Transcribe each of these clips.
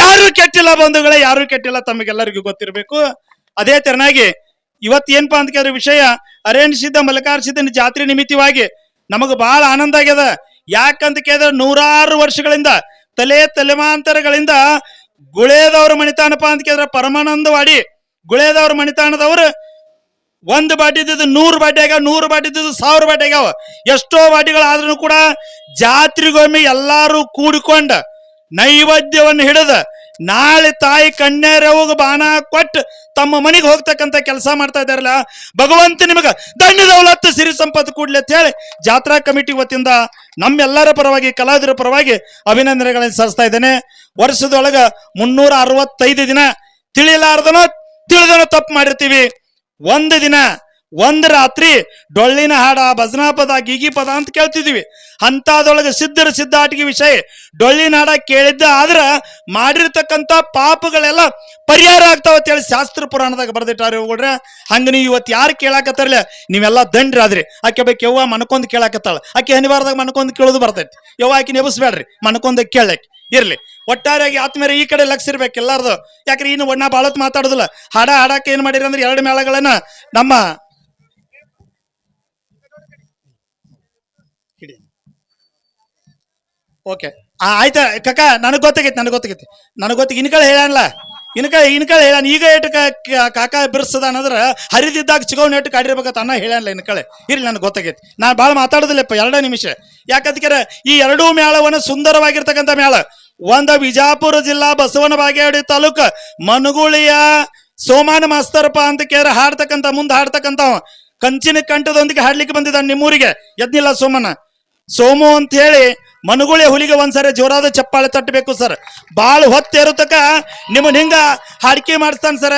ಯಾರು ಕೆಟ್ಟಿಲ್ಲ ಬಂಧುಗಳೇ, ಯಾರು ಕೆಟ್ಟಿಲ್ಲ ತಮಗೆಲ್ಲರಿಗೂ ಗೊತ್ತಿರಬೇಕು. ಅದೇ ತೆರನಾಗಿ ಇವತ್ತು ಏನ್ಪಾ ಅಂತ ಕೇಳಿದ್ರೆ ವಿಷಯ ಅರೇಣಿಸಿದ್ದ ಮಲ್ಲಿಕಾರ್ಸಿದ್ದನ ಜಾತ್ರೆ ನಿಮಿತ್ತವಾಗಿ ನಮಗ ಬಹಳ ಆನಂದ ಆಗ್ಯದ. ಯಾಕಂತ ಕೇಳಿದ್ರೆ ನೂರಾರು ವರ್ಷಗಳಿಂದ, ತಲೆ ತಲೆಮಾಂತರಗಳಿಂದ ಗುಳೇದವ್ರ ಮಣಿತಾನಪ್ಪ ಅಂತ ಕೇಳಿದ್ರೆ ಪರಮಾನಂದವಾಡಿ ಗುಳೇದವ್ರ ಮಣಿತಾನದವ್ರು ಒಂದು ಬಾಟಿ ಇದ್ದಿದ್ದು ನೂರು ಬಾಟಿ ಆಗ್ಯಾವ, ನೂರು ಬಾಟಿ ಇದ್ದಿದ್ದು ಸಾವಿರ ಬಾಟಿ ಆಗ್ಯಾವ. ಎಷ್ಟೋ ಬಾಟಿಗಳಾದ್ರೂ ಕೂಡ ಜಾತ್ರೆಗೊಮ್ಮೆ ಎಲ್ಲಾರು ಕೂಡಿಕೊಂಡ ನೈವೇದ್ಯವನ್ನು ಹಿಡಿದ ನಾಳೆ ತಾಯಿ ಕನ್ಯಾರವಾಗ ಬಾಣ ಕೊಟ್ಟು ತಮ್ಮ ಮನೆಗೆ ಹೋಗ್ತಕ್ಕಂಥ ಕೆಲಸ ಮಾಡ್ತಾ ಇದ್ದಾರಲ್ಲ, ಭಗವಂತ ನಿಮಗೆ ದಂಡ ದೌಲತ್ತು, ಸಿರಿ ಸಂಪತ್ತು ಕೂಡಲಿ ಅಂತ ಹೇಳಿ ಜಾತ್ರಾ ಕಮಿಟಿ ವತಿಯಿಂದ ನಮ್ಮೆಲ್ಲರ ಪರವಾಗಿ, ಕಲಾವಿದರ ಪರವಾಗಿ ಅಭಿನಂದನೆಗಳನ್ನು ಸಲ್ಲಿಸ್ತಾ ಇದ್ದೇನೆ. ವರ್ಷದೊಳಗ ಮುನ್ನೂರ ಅರವತ್ತೈದು ದಿನ ತಿಳಿಲಾರ್ದನೋ ತಿಳಿದನೋ ತಪ್ಪು ಮಾಡಿರ್ತೀವಿ. ಒಂದು ದಿನ ಒಂದು ರಾತ್ರಿ ಡೊಳ್ಳಿನ ಹಾಡ ಭಜನಾ ಪದ ಗೀಗಿ ಪದ ಅಂತ ಕೇಳ್ತಿದೀವಿ. ಅಂತದೊಳಗೆ ಸಿದ್ಧರ ಸಿದ್ಧಾಟಿಗೆ ವಿಷಯ. ಡೊಳ್ಳಿನ ಹಾಡ ಕೇಳಿದ್ದ ಆದ್ರ ಮಾಡಿರ್ತಕ್ಕಂಥ ಪಾಪಗಳೆಲ್ಲ ಪರಿಹಾರ ಆಗ್ತಾವ ಅಂತೇಳಿ ಶಾಸ್ತ್ರ ಪುರಾಣದಾಗ ಬರ್ದಿಟ್ಟಾರೆ ಹೋಗ್ರೆ ಹಂಗ ನೀವು ಇವತ್ತು ಯಾರು ಕೇಳಾಕತ್ತಾರಲ್ಲ ನೀವೆಲ್ಲ ದಂಡ್ರಾದ್ರಿ. ಆಕೆ ಬೇಕು ಯವ್ವ ಮನ್ಕೊಂದ್ ಕೇಳಾಕತ್ತಾಳ. ಆಕೆ ಹನಿವಾರದಾಗ ಮನ್ಕೊಂದ್ ಕೇಳೋದು ಬರ್ತೈತಿ. ಯವ್ವ ಆಕೆ ನೆಬಸ್ಬೇಡ್ರಿ ಮನ್ಕೊಂದ ಕೇಳಕ್ಕೆ ಇರ್ಲಿ. ಒಟ್ಟಾರೆಯಾಗಿ ಆತ್ಮೇಲೆ ಈ ಕಡೆ ಲಕ್ಷ ಇರ್ಬೇಕು ಎಲ್ಲಾರ್ದು. ಯಾಕ್ರಿ ಇನ್ನು ಒಣ್ಣ ಬಾಳತ್ ಮಾತಾಡೋದಿಲ್ಲ. ಹಾಡ ಹಾಡಕ್ಕೆ ಏನ್ ಮಾಡಿರಿ ಅಂದ್ರೆ ಎರಡು ಮೇಳಗಳನ್ನ ನಮ್ಮ ಓಕೆ. ಆಯ್ತಾ ಕಕ್ಕ ನನಗೆ ಗೊತ್ತಾಗೈತಿ ನನಗೆ ಗೊತ್ತಾಗೈತಿ. ನನಗೆ ಗೊತ್ತಿಗೆ ಇನ್ಕಳ ಹೇಳಲ್ಲ ಇನ್ಕ ಇನ್ಕಳ ಹೇಳಾನ ಈಗ ಏಟ ಕಾಕ ಬಿರ್ಸದ ಅನ್ನೋದ್ರ ಹರಿದಿದ್ದಾಗ ಚಿಗೋ ನೆಟ್ಟು ಕಾಡಿರ್ಬೇಕಂತ ಅನ್ನ ಹೇಳಲ್ಲ ಇನ್ಕಳೆ ಇರ್ಲಿ, ನನಗೆ ಗೊತ್ತಾಗೈತಿ. ನಾನು ಭಾಳ ಮಾತಾಡೋದಿಲ್ಲಪ್ಪ, ಎರಡೇ ನಿಮಿಷ. ಯಾಕಂದ್ರೆ ಈ ಎರಡೂ ಮೇಳವನ್ನು ಸುಂದರವಾಗಿರ್ತಕ್ಕಂಥ ಮೇಳ ಒಂದ ವಿಜಾಪುರ ಜಿಲ್ಲಾ ಬಸವನ ಬಾಗೇವಾಡಿ ತಾಲೂಕು ಮನುಗುಳಿಯ ಸೋಮಾನ ಮಾಸ್ತರಪ್ಪ ಅಂತ ಕೇರ ಹಾಡ್ತಕ್ಕಂಥ, ಮುಂದೆ ಹಾಡ್ತಕ್ಕಂಥ ಕಂಚಿನ ಕಂಠದೊಂದಿಗೆ ಹಾಡ್ಲಿಕ್ಕೆ ಬಂದಿದ್ದಾನೆ ನಿಮ್ಮೂರಿಗೆ. ಎದ್ನಿಲ್ಲ ಸೋಮನ ಸೋಮು ಅಂತ ಹೇಳಿ ಮನುಗುಳಿ ಹುಲಿಗೆ ಒಂದ್ಸರಿ ಜೋರಾದ ಚಪ್ಪಾಳೆ ತಟ್ಟಬೇಕು ಸರ್. ಬಾಳ್ ಹೊತ್ತಿರತಕ ನಿಮ್ಮನ್ ಹಿಂಗ ಹಾಡಿಕೆ ಮಾಡಿಸ್ತಾನೆ ಸರ.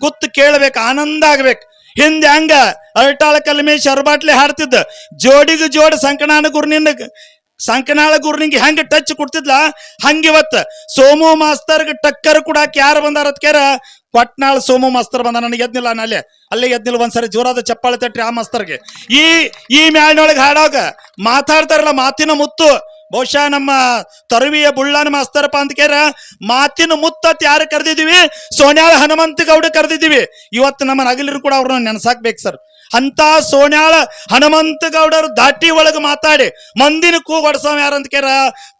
ಕುತ್ತು ಕೇಳ್ಬೇಕು, ಆನಂದ ಆಗ್ಬೇಕು. ಹಿಂದೆ ಹಂಗ ಅರಟಾಳ ಕಲ್ಮೆ ಶರ್ಬಾಟ್ಲೆ ಹಾಡ್ತಿದ್ದ. ಜೋಡಿಗ ಜೋಡ್ ಸಂಕನಾನ ಗುರ್ನಿಂದ ಸಂಕನಾಳ ಗುರ್ನಿಂಗ್ ಹೆಂಗ ಟಚ್ ಕೊಡ್ತಿದ್ಲ? ಹಂಗಿವತ್ತ. ಸೋಮು ಮಾಸ್ತರ್ಗೆ ಟಕ್ಕರ್ ಕೂಡ ಯಾರು ಬಂದಾರ ಅದ್ಕ್ಯಾರ ಕೊಟ್ನಾಳ್ ಸೋಮು ಮಾಸ್ತರ್ ಬಂದ ನನಗೆ ಎದ್ನಿಲ್ಲ ನಾನು ಅಲ್ಲೇ. ಅಲ್ಲೇ ಎದ್ನಿಲ್ಲ ಒಂದ್ಸರಿ ಜೋರಾದ ಚಪ್ಪಾಳೆ ತಟ್ರಿ ಆ ಮಾಸ್ತರ್ಗೆ. ಈ ಈ ಮ್ಯಾಳಿನೊಳಗೆ ಹಾಡೋಗ ಮಾತಾಡ್ತಾರಲ್ಲ ಮಾತಿನ ಮುತ್ತು. ಬಹುಶಃ ನಮ್ಮ ತರುವಿಯ ಬುಳ್ಳಾನ ಮಾಸ್ತರಪ್ಪ ಅಂತ ಕೇರ ಮಾತಿನ ಮುತ್ತತ್ ಯಾರು ಕರೆದಿದ್ದೀವಿ? ಸೋನ್ಯಾಳ ಹನುಮಂತ ಗೌಡ ಕರೆದಿದ್ದೀವಿ. ಇವತ್ತು ನಮ್ಮ ನಗಲಿರು ಕೂಡ ಅವ್ರನ್ನ ನೆನಸಾಕ್ಬೇಕು ಸರ್. ಅಂತ ಸೋನ್ಯಾಳ ಹನುಮಂತ ಗೌಡರು ದಾಟಿ ಒಳಗೆ ಮಾತಾಡಿ, ಮಂದಿನ ಕೂಗೊಡ್ಸೋ ಯಾರಂತ ಕೇರ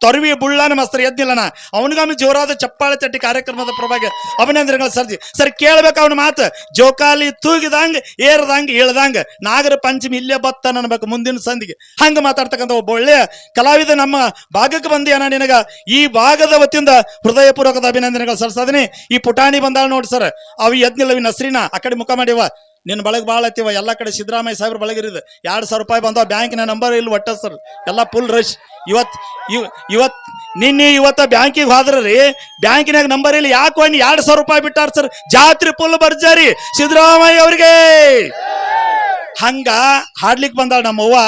ತೊರವಿ ಬುಳ್ಳಾನ ಮಸ್ತರ್, ಎದ್ದಿಲ್ಲನ? ಅವನಿಗೊಮ್ಮೆ ಜೋರಾದ ಚಪ್ಪಾಳೆ ತಟ್ಟಿ ಕಾರ್ಯಕ್ರಮದ ಪ್ರಭಾಗ ಅಭಿನಂದನೆಗಳು ಸರ್ಜಿ ಸರ್, ಕೇಳ್ಬೇಕು ಅವನ ಮಾತು. ಜೋಕಾಲಿ ತೂಗಿದಂಗ, ಏರದಂಗ, ಇಳ್ದಂಗ, ನಾಗರ ಪಂಚಮಿ ಇಲ್ಲೇ ಬತ್ತ ಅನ್ಬೇಕು ಮುಂದಿನ ಸಂದಿಗೆ. ಹಂಗ ಮಾತಾಡ್ತಕ್ಕಂಥ ಒಬ್ಬ ಒಳ್ಳೆಯ ಕಲಾವಿದ ನಮ್ಮ ಭಾಗಕ್ಕೆ ಬಂದಿಯಾನ ನಿನಗ? ಈ ಭಾಗದ ವತಿಯಿಂದ ಹೃದಯಪೂರ್ವಕದ ಅಭಿನಂದನೆಗಳು ಸಲ್ಲಿಸದನಿ. ಈ ಪುಟಾಣಿ ಬಂದಾಳ ನೋಡಿ ಸರ್, ಅವು ಎದ್ನಿಲ್ಲವಿ ನಸ್ರಿನ ಆ ಕಡೆ ಮುಖ ಮಾಡಿವ. ನಿನ್ನ ಬಳಗ ಭಾಳ ಹತ್ತಿವ ಎಲ್ಲ ಕಡೆ ಸಿದ್ದರಾಮಯ್ಯ ಸಾಹೇಬ್ರ ಬಳಗಿರಿದ. ಎರಡು ಸಾವಿರ ರೂಪಾಯಿ ಬಂದವ. ಬ್ಯಾಂಕಿನ ನಂಬರ್ ಇಲ್ಲಿ ಒಟ್ಟ ಸರ್. ಎಲ್ಲ ಫುಲ್ ರಶ್ ಇವತ್, ಇವ್, ಇವತ್, ನಿನ್ನೆ ಇವತ್ತ ಬ್ಯಾಂಕಿಗೆ ಹೋದ್ರ ರೀ ಬ್ಯಾಂಕಿನಾಗ ನಂಬರ್ ಇಲ್ಲಿ. ಯಾಕೆ ಒಂದು ಎರಡು ಸಾವಿರ ರೂಪಾಯಿ ಬಿಟ್ಟಾರ ಸರ್. ಜಾತ್ರೆ ಫುಲ್ ಬರ್ಜಾರಿ ಸಿದ್ದರಾಮಯ್ಯ ಅವ್ರಿಗೆ. ಹಂಗ ಹಾಡ್ಲಿಕ್ಕೆ ಬಂದಾಳ ನಮ್ಮವ್ವ.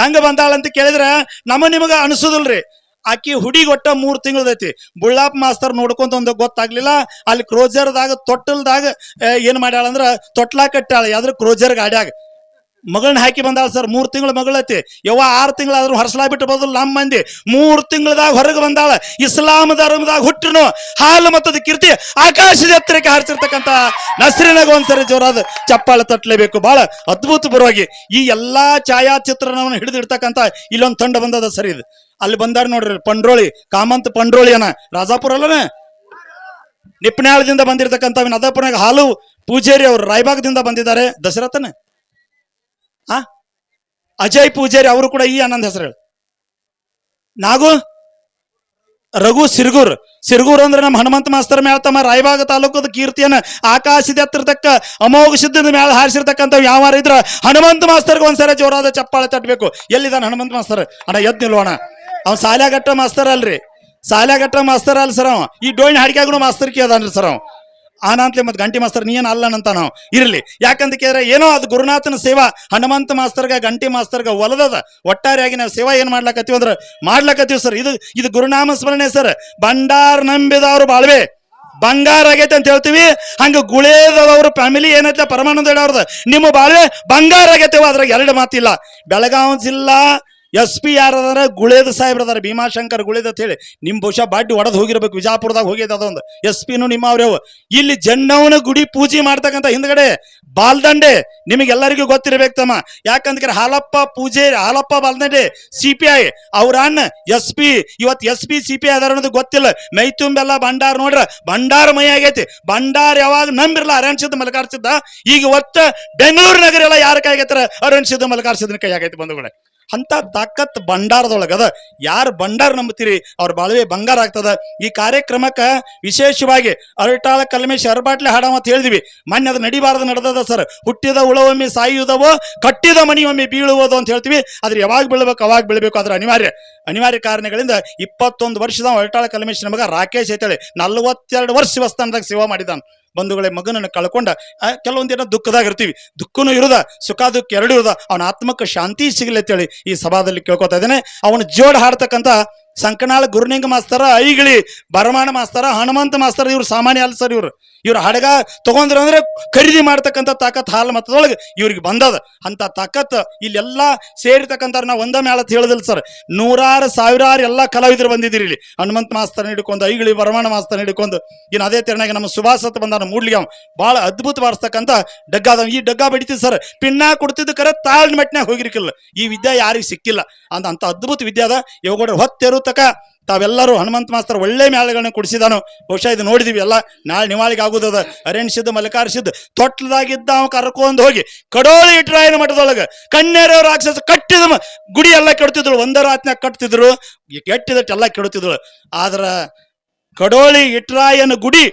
ಹೆಂಗ ಬಂದಾಳ ಅಂತ ಕೇಳಿದ್ರ, ನಮ್ಮ ನಿಮಗ ಅನಿಸೋದಿಲ್ರಿ. ಆಕಿ ಹುಡಿಗೊಟ್ಟ ಮೂರು ತಿಂಗಳದೈತಿ ಬುಳ್ಳಾಪ್ ಮಾಸ್ತರ್ ನೋಡ್ಕೊಂತ ಒಂದು ಗೊತ್ತಾಗ್ಲಿಲ್ಲ. ಅಲ್ಲಿ ಕ್ರೋಜರ್ದಾಗ, ತೊಟ್ಟಲ್ದಾಗ ಏನು ಮಾಡ್ಯಾಳ ಅಂದ್ರ ತೊಟ್ಲಾ ಕಟ್ಟಾಳ ಯಾವ್ದ್ರ ಕ್ರೋಜರ್ ಗಾಡ್ಯಾಗ. ಮಗಳನ್ನ ಹಾಕಿ ಬಂದಾಳ ಸರ್, ಮೂರು ತಿಂಗಳ ಮಗಳೈತಿ ಯಾವ ಆರು ತಿಂಗಳಾದ್ರೂ ಹರ್ಸಲಾ ಬಿಟ್ಟು ಬದಲು ನಮ್ಮ ಮಂದಿ. ಮೂರು ತಿಂಗಳದಾಗ ಹೊರಗೆ ಬಂದಾಳ. ಇಸ್ಲಾಂ ಧರ್ಮದಾಗ ಹುಟ್ಟನು ಹಾಲು ಮತ್ತದ ಕೀರ್ತಿ ಆಕಾಶದ ಎತ್ತರಕ್ಕೆ ಹಾರಿಸಿರ್ತಕ್ಕಂಥ ನಸ್ರಿನಾಗ ಒಂದ್ಸರಿ ಜೋರಾದ ಚಪ್ಪಾಳೆ ತಟ್ಟಲೇಬೇಕು ಬಹಳ ಅದ್ಭುತಪರವಾಗಿ ಈ ಎಲ್ಲಾ ಛಾಯಾಚಿತ್ರಣವನ್ನು ಹಿಡಿದಿಡ್ತಕ್ಕಂಥ ಇಲ್ಲೊಂದು ತಂಡ ಬಂದದ ಸರಿ ಇದು. ಅಲ್ಲಿ ಬಂದಾರ ನೋಡ್ರಿ, ಪಂಡ್ರೋಳಿ, ಕಾಮಂತ್ ಪಂಡ್ರೋಳಿ ಅನ, ರಾಜಾಪುರ ಅಲ್ಲನ? ನಿಪ್ನಾಳದಿಂದ ಬಂದಿರತಕ್ಕಂಥ ನದಾಪುರನಾಗ ಹಾಲು ಪೂಜಾರಿ ಅವರು ರಾಯಬಾಗದಿಂದ ಬಂದಿದ್ದಾರೆ ದಸರಾತನ ಆ? ಅಜಯ್ ಪೂಜಾರಿ ಅವರು ಕೂಡ ಈ ಆನಂದ್ ಹೆಸರು ಹೇಳಿ. ನಾಗು? ರಘು ಸಿರ್ಗೂರ್. ಸಿರ್ಗೂರ್ ಅಂದ್ರೆ ನಮ್ಮ ಹನುಮಂತ ಮಾಸ್ತರ್ ಮೇಳ ತಮ್ಮ ರಾಯಬಾಗ ತಾಲೂಕದ ಕೀರ್ತಿಯನ್ನ ಆಕಾಶದ ಎತ್ತಿರ್ತಕ್ಕ ಅಮೋಘ ಸಿದ್ಧದ ಮೇಳ ಹಾರಿಸಿರ್ತಕ್ಕಂಥ ವ್ಯವಹಾರ ಇದ್ರ ಹನುಮಂತ ಮಾಸ್ತರ್ಗೆ ಒಂದ್ಸರಿ ಜೋರಾದ ಚಪ್ಪಾಳೆ ತಟ್ಟಬೇಕು ಎಲ್ಲಿದ್ದಾನೆ ಹನುಮಂತ ಮಾಸ್ತರ್? ಅಣ್ಣ, ಎದ್ ನಿಲ್ವಣ ಅವ್ನು ಸಾಲ್ಯಾಗಟ್ಟ ಮಾಸ್ತರ್ ಅಲ್ರಿ. ಸಾಲ್ಯಾಗಟ್ಟ ಮಾಸ್ತರ್ ಅಲ್ ಸರ್ ಅವ. ಈ ಡೋಣಿ ಹಾಡಿಕೆಗೂ ಮಾಸ್ತರ್ ಅದಾನ್ರಿ ಸರ್ ಅವ. ಆನಂತ್ಲೆ ಮತ್ತು ಗಂಟಿ ಮಾಸ್ತರ್ ನೀ ಏನು ಅಲ್ಲನಂತ ನಾವು. ಇರಲಿ. ಯಾಕಂತ ಕೇಳಿದ್ರೆ ಏನೋ ಅದು ಗುರುನಾಥನ ಸೇವಾ, ಹನುಮಂತ ಮಾಸ್ತರ್ಗ, ಗಂಟಿ ಮಾಸ್ತರ್ಗ ಒಲದದ. ಒಟ್ಟಾರೆಯಾಗಿ ನಾವು ಸೇವಾ ಏನ್ ಮಾಡ್ಲಕತ್ತೀವಿ ಅಂದ್ರೆ, ಮಾಡ್ಲಕತ್ತೀವಿ ಸರ್. ಇದು ಇದು ಗುರುನಾಮ ಸ್ಮರಣೆ ಸರ್. ಬಂಡಾರ್ ನಂಬಿದವರು ಬಾಳ್ವೆ. ಬಂಗಾರ ಆಗೈತೆ ಅಂತ ಹೇಳ್ತೀವಿ. ಹಂಗ ಗುಳೇದವ್ರ ಫ್ಯಾಮಿಲಿ ಏನೈತೆ ಪರಮಾನಂದ ಹೇಳೋರ್ದು ನಿಮ್ಮ ಬಾಳ್ವೆ ಬಂಗಾರ ಆಗೈತೆ ಅದ್ರಾಗ ಎರಡು ಮಾತಿಲ್ಲ. ಬೆಳಗಾವಿ ಜಿಲ್ಲಾ ಎಸ್ ಪಿ ಯಾರದಾರ ಗುಳೇದ ಸಾಹೇಬ್ರ ಅದಾರ, ಭೀಮಾಶಂಕರ್ ಗುಳೇದ ಅಂತ ಹೇಳಿ. ನಿಮ್ ಬಹುಶಃ ಬಾಡಿ ಒಡದ್ ಹೋಗಿರ್ಬೇಕು, ವಿಜಾಪುರದಾಗ ಹೋಗಿದ ಅದೊಂದು. ಎಸ್ ಪಿನು ನಿಮ್ಮ ಅವ್ರವ್ ಇಲ್ಲಿ ಜನ್ನವನ ಗುಡಿ ಪೂಜೆ ಮಾಡ್ತಕ್ಕಂಥ ಹಿಂದ್ಗಡೆ ಬಾಲ್ದಂಡೆ, ನಿಮಗೆಲ್ಲರಿಗೂ ಗೊತ್ತಿರ್ಬೇಕು ತಮ್ಮ. ಯಾಕಂದ್ರೆ ಹಾಲಪ್ಪ ಪೂಜೆ, Halappa Baldande C P I, ಅವ್ರ ಅಣ್ಣ ಎಸ್ ಪಿ, ಇವತ್ ಎಸ್ ಪಿ, ಸಿ ಪಿ ಅದಾರ ಅನ್ನೋದು ಗೊತ್ತಿಲ್ಲ. ಮೈ ತುಂಬೆಲ್ಲ ಭಂಡಾರ ನೋಡ್ರ, ಭಂಡಾರ ಮೈ ಆಗೈತಿ. ಭಂಡಾರ ಯಾವಾಗ ನಂಬಿರಲ್ಲ ಅರಣ್ಸಿದ ಮಲಕಾರ್ಸಿದ್ದ? ಈಗ ಒತ್ತ ಬೆಂಗಳೂರು ನಗರ ಎಲ್ಲ ಯಾರ ಕೈಗತ್ತಾರ ಅರಣ್ಸಿದ ಮಲಕಾರ್ಸಿದ ಕೈ ಆಗೈತಿ ಬಂಧುಗಳೇ. ಅಂತ ತಾಕತ್ ಭಂಡಾರದೊಳಗ ಅದ. ಯಾರು ಭಂಡಾರ ನಂಬುತ್ತೀರಿ? ಅವ್ರ ಬಾಳ್ವೆ ಬಂಗಾರ ಆಗ್ತದ. ಈ ಕಾರ್ಯಕ್ರಮಕ್ಕೆ ವಿಶೇಷವಾಗಿ ಅರಟಾಳ, ಕಲ್ಮೇಶ್, ಅರಬಾಟ್ಲೆ ಹಾಡ ಅಂತ ಹೇಳಿದ್ವಿ. ಮೊನ್ನೆ ಅದು ನಡಿಬಾರದು ನಡೆದದ ಸರ್ ಹುಟ್ಟಿದ ಉಳವೊಮ್ಮೆ ಸಾಯುವುದವೋ, ಕಟ್ಟಿದ ಮನೆಯೊಮ್ಮೆ ಬೀಳುವುದು ಅಂತ ಹೇಳ್ತೀವಿ. ಆದ್ರೆ ಯಾವಾಗ ಬೀಳ್ಬೇಕು, ಅವಾಗ ಬೀಳ್ಬೇಕು ಅದ್ರ ಅನಿವಾರ್ಯ ಅನಿವಾರ್ಯ ಕಾರಣಗಳಿಂದ ಇಪ್ಪತ್ತೊಂದು ವರ್ಷದ ಅರಟಾಳ, ಕಲ್ಮೇಶ್ ನಮಗ ರಾಕೇಶ್ ಐತೇಳಿ. ನಲ್ವತ್ತೆರಡು ವರ್ಷ ಶಿವಸ್ಥಾನದಾಗ ಸೇವಾ ಮಾಡಿದಾನ ಬಂಧುಗಳೇ, ಮಗನನ್ನು ಕಳ್ಕೊಂಡ ಕೆಲವೊಂದು ದಿನ ದುಃಖದಾಗ ಇರ್ತೀವಿ ದುಃಖನೂ ಇರುದ ಸುಖ ದುಃಖ ಎರಡು ಇರುದ. ಅವನ ಆತ್ಮಕ್ಕೆ ಶಾಂತಿ ಸಿಗಲಿ ಅಂತೇಳಿ ಈ ಸಭಾದಲ್ಲಿ ಕೇಳ್ಕೊತಾ ಇದ್ದೇನೆ. ಅವನು ಜೋಡ್ ಹಾಡ್ತಕ್ಕಂಥ ಸಂಕನಾಳ ಗುರುನಿಂಗ ಮಾಸ್ತರ, ಐಗಳಿ ಬರಮಾಣ ಮಾಸ್ತರ, ಹನುಮಂತ ಮಾಸ್ತರ, ಇವ್ರು ಸಾಮಾನ್ಯ ಅಲ್ಲ ಸರ್ ಇವ್ರು. ಇವ್ರ ಹಡಗ ತಗೊಂಡ್ರ ಅಂದ್ರೆ ಖರೀದಿ ಮಾಡ್ತಕ್ಕಂಥ ತಾಕತ್ ಹಾಲ್ ಮತದೊಳಗೆ ಇವ್ರಿಗೆ ಬಂದದ. ಅಂತ ತಾಕತ್ ಇಲ್ಲೆಲ್ಲ ಸೇರಿರ್ತಕ್ಕಂಥ ನಾವು ಒಂದ ಮೇಳ ಹೇಳದಿಲ್ಲ ಸರ್. ನೂರಾರು, ಸಾವಿರಾರು ಎಲ್ಲ ಕಲಾವಿದರು ಬಂದಿದ್ದೀರಿ ಇಲ್ಲಿ. ಹನುಮಂತ ಮಾಸ್ತರ್ ಹಿಡ್ಕೊಂಡು, ಐಗಳಿ ಬರಮಾಣ ಮಾಸ್ತರ್ ಹಿಡ್ಕೊಂಡು ಇನ್ನು ಅದೇ ತೆರನಾಗಿ ನಮ್ಮ ಸುಭಾಸತ್ ಬಂದಾನ ಮೂಡ್ಲಿಗೆ ಅವ. ಭಾಳ ಅದ್ಭುತ ಬಾರಿಸ್ತಕ್ಕಂಥ ಡಗ್ಗ ಅದಾವ. ಈ ಡಗ್ಗ ಬಡಿತೀವಿ ಸರ್, ಪಿನ್ನ ಕೊಡ್ತಿದ್ದು ಕರೆ ತಾಳ್ ಮೆಟ್ನ್ಯಾಗ ಹೋಗಿರ್ಕಿಲ್ಲ. ಈ ವಿದ್ಯೆ ಯಾರಿಗೂ ಸಿಕ್ಕಿಲ್ಲ. ಅಂತ ಅಂತ ಅದ್ಭುತ ವಿದ್ಯಾದ ಇವಾಗ ಹೊತ್ತೆರು ತಕ ತಾವೆಲ್ಲರೂ ಹನುಮಂತ ಮಾಸ್ತರ್ ಒಳ್ಳೆ ಮೇಳಗಳನ್ನ ಕುಡಿಸಿದಾನು, ಬಹುಶಃ ಇದು ನೋಡಿದಿವಿ ಎಲ್ಲ. ನಾಳೆ ನಿವಾಳಿಗೆ ಆಗುದದ. ಅರಣ್ಸಿದ್ದು ಮಲಕಾರಿಸಿದ್ದು ತೊಟ್ಲದಾಗಿದ್ದ ಅವ ಕರ್ಕೊಂಡು ಹೋಗಿ ಕಡೋಳಿ ಇಟ್ರಾಯನ ಮಠದೊಳಗೆ ಕಣ್ಣೇರ ರಾಕ್ಷಸ ಕಟ್ಟಿದ ಗುಡಿ ಎಲ್ಲ ಕೆಡ್ತಿದ್ರು ಒಂದ ರಾತ್ನ್ಯಾಗ ಕಟ್ತಿದ್ರು. ಕೆಟ್ಟಿದಟ್ಟೆಲ್ಲ ಕೆಡುತ್ತಿದ್ರು ಆದ್ರ ಕಡೋಳಿ ಇಟ್ರಾಯನ ಗುಡಿ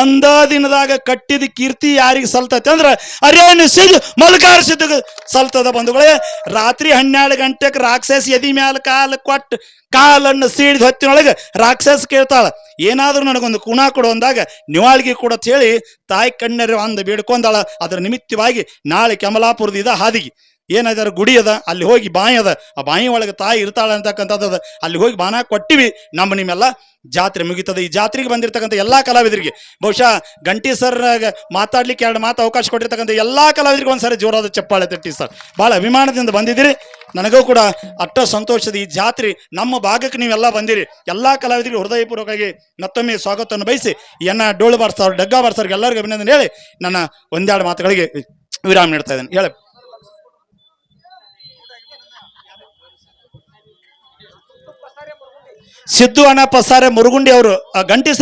ಒಂದ ದಿನದಾಗ ಕಟ್ಟಿದ ಕೀರ್ತಿ ಯಾರಿಗೆ ಸಲ್ತೈತೆ ಅಂದ್ರೆ ಅರೇನು ಸಿದ್ ಮಲ್ಕಾರ ಸಿದ್ಧ ಸಲ್ತದ ಬಂಧುಗಳೇ. ರಾತ್ರಿ ಹನ್ನೆರಡು ಗಂಟೆಗೆ ರಾಕ್ಷಸ ಎದಿ ಮ್ಯಾಲ ಕಾಲು ಕೊಟ್ಟು ಕಾಲನ್ನು ಸೀಳಿದ ಹೊತ್ತಿನೊಳಗೆ ರಾಕ್ಷಸ ಕೇಳ್ತಾಳ. ಏನಾದರೂ ನನಗೊಂದು ಕುಣ ಕೊಡು ಅಂದಾಗ ನಿವಾಳಿಗೆ ಕೊಡು ಅಂತ ಹೇಳಿ ತಾಯಿ ಕಣ್ಣರು ಅಂದ ಬೇಡ್ಕೊಂಡಾಳ. ಅದರ ನಿಮಿತ್ತವಾಗಿ ನಾಳೆ ಕಮಲಾಪುರದ ಇದ ಹಾದಿಗೆ. ಏನಾದಾರ ಗುಡಿ ಅದ, ಅಲ್ಲಿ ಹೋಗಿ ಬಾಯಿ ಅದ. ಆ ಬಾಯಿ ಒಳಗೆ ತಾಯಿ ಇರ್ತಾಳೆ ಅಂತಕ್ಕಂಥದ್ದು ಅದ ಅಲ್ಲಿ ಹೋಗಿ ಬಾನ ಕೊಟ್ಟಿವಿ. ನಮ್ಮ ನಿಮ್ಮೆಲ್ಲ ಜಾತ್ರೆ ಮುಗಿತದೆ. ಈ ಜಾತ್ರೆಗೆ ಬಂದಿರತಕ್ಕಂಥ ಎಲ್ಲಾ ಕಲಾವಿದರಿಗೆ, ಬಹುಶಃ ಗಂಟಿ ಸರ್ ಮಾತಾಡ್ಲಿಕ್ಕೆ ಎರಡು ಮಾತು ಅವಕಾಶ ಕೊಟ್ಟಿರ್ತಕ್ಕಂಥ ಎಲ್ಲಾ ಕಲಾವಿದರಿಗೆ ಒಂದ್ಸರಿ ಜೋರಾದ ಚಪ್ಪಾಳೆ ತಟ್ಟಿ ಸರ್ ಬಹಳ ಅಭಿಮಾನದಿಂದ ಬಂದಿದ್ದೀರಿ. ನನಗೂ ಕೂಡ ಅಟ್ಟ ಸಂತೋಷದ ಈ ಜಾತ್ರೆ ನಮ್ಮ ಭಾಗಕ್ಕೆ ನೀವೆಲ್ಲ ಬಂದಿರಿ. ಎಲ್ಲಾ ಕಲಾವಿದರಿಗೆ ಹೃದಯಪೂರ್ವಕವಾಗಿ ಮತ್ತೊಮ್ಮೆ ಸ್ವಾಗತವನ್ನು ಬಯಸಿ ಎನ್ನ ಡೋಳು ಬಾರ್ಸವ್ರು ಡಗ್ಗ ಬಾರ್ಸವ್ರಿಗೆ ಎಲ್ಲರಿಗೂ ಅಭಿನಂದನೆ ಹೇಳಿ ನನ್ನ ಒಂದೆರಡು ಮಾತುಗಳಿಗೆ ವಿರಾಮ ನೀಡ್ತಾ ಇದ್ದೇನೆ. ಹೇಳಿ. ಸಿದ್ದು ಅಣ್ಣ ಪಸಾರೆ ಮುರುಗುಂಡಿ ಅವರು ಆ ಸರ್